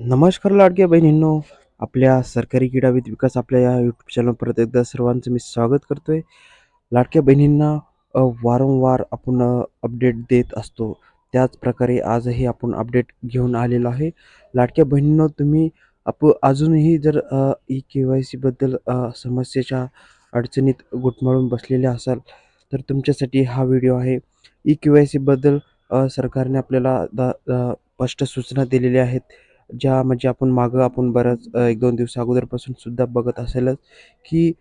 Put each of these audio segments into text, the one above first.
नमस्कार लाडक्या बहिणींनो आपल्या सरकारी क्रीडाविद विकास आपल्या या यूट्यूब चॅनल परत एकदा सर्वांचं मी स्वागत करतो आहे लाडक्या बहिणींना वारंवार आपण अपडेट देत असतो. त्याचप्रकारे आजही आपण अपडेट घेऊन आलेलो आहे. लाडक्या बहिणींनो तुम्ही आप अजूनही जर ई के वाय सीबद्दल समस्येच्या अडचणीत गुटमळून बसलेले असाल तर तुमच्यासाठी हा व्हिडिओ आहे. ई के वाय सीबद्दल सरकारने आपल्याला दा द- स्पष्ट सूचना दिलेल्या आहेत. ज्या म्हणजे आपण मागं आपण बऱ्याच अ, 1-2 दिवसा अगोदरपासून सुद्धा बघत असेलच, की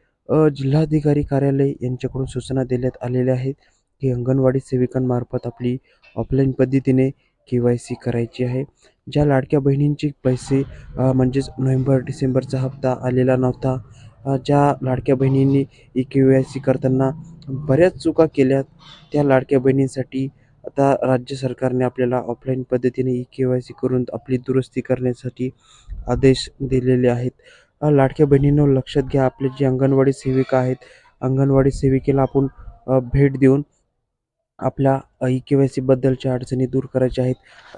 जिल्हाधिकारी कार्यालय यांच्याकडून सूचना देण्यात आलेल्या आहेत, की अंगणवाडी सेविकांमार्फत आपली ऑफलाईन पद्धतीने के-वाय-सी करायची आहे. ज्या लाडक्या बहिणींचे पैसे म्हणजेच नोव्हेंबर-डिसेंबरचा हप्ता आलेला नव्हता, ज्या लाडक्या बहिणींनी ई के-वाय-सी करताना बऱ्याच चुका केल्यात, त्या लाडक्या बहिणींसाठी आता राज्य सरकारने आपल्याला ऑफलाईन पद्धतीने ई के-वाय-सी करून आपली दुरुस्ती करण्यासाठी आदेश दिलेले आहेत. लाडक्या बहिणींनो लक्षात घ्या, आपले जे अंगणवाडी सेविका आहेत, अंगणवाडी सेविकेला आपण भेट देऊन आपल्या ई के-वाय-सी बद्दलच्या अडचणी दूर करायच्या आहेत.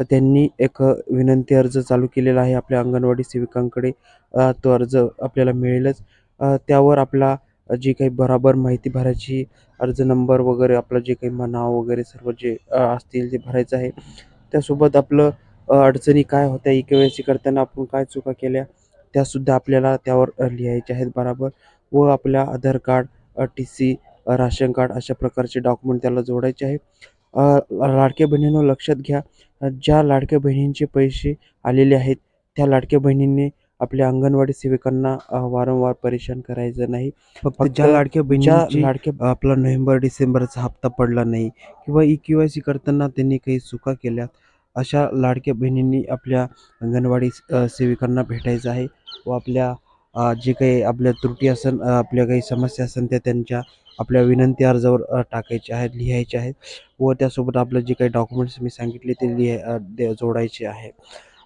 त्यांनी एक विनंती अर्ज चालू केलेला आहे आपल्या अंगणवाडी सेविकांकडे. तो अर्ज आपल्याला मिळेलच. त्यावर आपला जी काही बराबर माहिती भरायची, अर्ज नंबर वगैरे आपलं जे काही नाव वगैरे सर्व जे असतील ते भरायचं आहे. त्यासोबत आपलं अडचणी काय होत्या ई के-वाय-सी करताना आपण काय चुका केल्या, त्यासुद्धा आपल्याला त्यावर लिहायच्या आहेत बरोबर व आपल्या Aadhaar card, T C, ration card अशा प्रकारचे डॉक्युमेंट त्याला जोडायचे आहे. लाडक्या बहिणींनो लक्षात घ्या, ज्या लाडक्या बहिणींचे पैसे आलेले आहेत, त्या लाडक्या बहिणींनी आपल्या अंगणवाडी सेविकांना वारंवार परेशान करायचं नाही. फक्त ज्या लाडक्या बहिणींची लाडक्या आपला नोव्हेंबर-डिसेंबरचा हप्ता पडला नाही किंवा ई के-वाय-सी करताना त्यांनी काही चुका केल्यात, अशा लाडक्या बहिणींनी आपल्या अंगणवाडी सेविकांना भेटायचं आहे व आपल्या जे काही आपल्या त्रुटी असेल, अ, आपल्या काही समस्या असेल त्या त्यांच्या आपल्या विनंती अर्जावर अ, टाकायच्या आहेत, लिहायच्या आहेत व त्यासोबत आपलं जे काही डॉक्युमेंट्स मी सांगितले ते लिहा अ, दे जोडायचे आहे.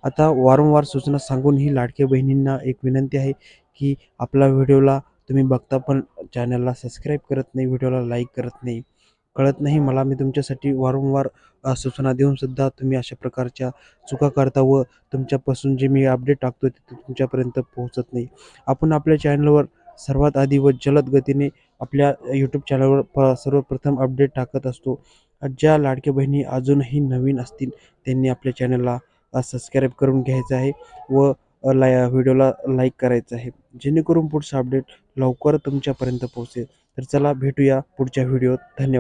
आता वारंवार सूचना सांगूनही लाडक्या बहिणींना एक विनंती आहे, की आपला व्हिडिओला तुम्ही बघता पण चॅनलला सबस्क्राईब करत नाही, व्हिडिओला लाईक करत नाही. कळत नाही मला, मी तुमच्यासाठी वारंवार सूचना देऊनसुद्धा तुम्ही अशा प्रकारच्या चुका करता व तुमच्यापासून जे मी अपडेट टाकतो ते तुमच्यापर्यंत पोहोचत नाही. आपण आपल्या चॅनलवर सर्वात आधी व जलद गतीने आपल्या यूट्यूब चॅनलवर प सर्वप्रथम अपडेट टाकत असतो. ज्या लाडक्या बहिणी अजूनही नवीन असतील, त्यांनी आपल्या चॅनलला सबस्क्राईब करून घ्यायचं आहे व लाय व्हिडिओला लाईक करायचं आहे, जेणेकरून पुढचं अपडेट लवकर तुमच्यापर्यंत पोहोचेल. तर चला भेटूया पुढच्या व्हिडिओत. धन्यवाद.